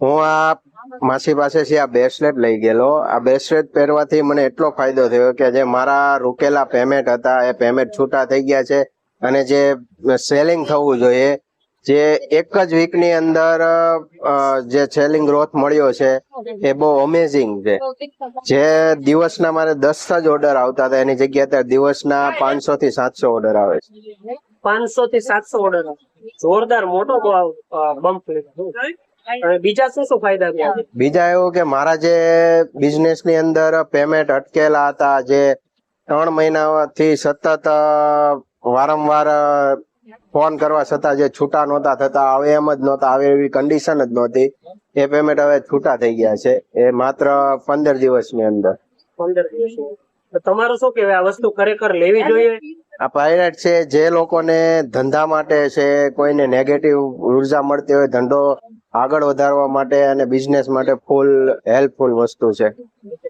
હું આ માસી પાસેથી આ બ્રેસલેટ લઈ ગયેલો. આ બ્રેસલેટ પહેરવાથી મને એટલો ફાયદો થયો કે જે મારા રોકેલા પેમેન્ટ હતા, એ પેમેન્ટ છૂટા થઈ ગયા છે અને જે સેલિંગ થવું જોઈએ, જે એક જ વીકની અંદર જે સેલિંગ ગ્રોથ મળ્યો છે, એ બહુ અમેઝિંગ છે. જે દિવસના મારે દસ જ ઓર્ડર આવતા હતા, એની જગ્યાએ અત્યારે દિવસના પાંચસો થી સાતસો ઓર્ડર આવે છે. પાંચસો થી સાતસો ઓર્ડર જોરદાર મોટો બમ્પ બીજા શું શું ફાયદા થયા બીજા એવું કે મારા જે બિઝનેસની અંદર પેમેન્ટ અટકેલા હતા જે ત્રણ મહિનાથી સતત વારંવાર ફોન કરવા છતાં જે છૂટા નહોતા થતા આવે એમ જ નહોતા આવે એવી કન્ડિશન જ નહોતી. એ પેમેન્ટ હવે છૂટા થઈ ગયા છે. એ માત્ર પંદર દિવસની અંદર. પંદર દિવસ તમારું શું કહેવાય? આ વસ્તુ ખરેખર લેવી જોઈએ? આ પાયરેટ છે જે લોકોને ધંધા માટે છે કોઈને નેગેટિવ ઊર્જા મળતી હોય ધંધો આગળ વધારવા માટે અને બિઝનેસ માટે ફૂલ હેલ્પફુલ વસ્તુ છે.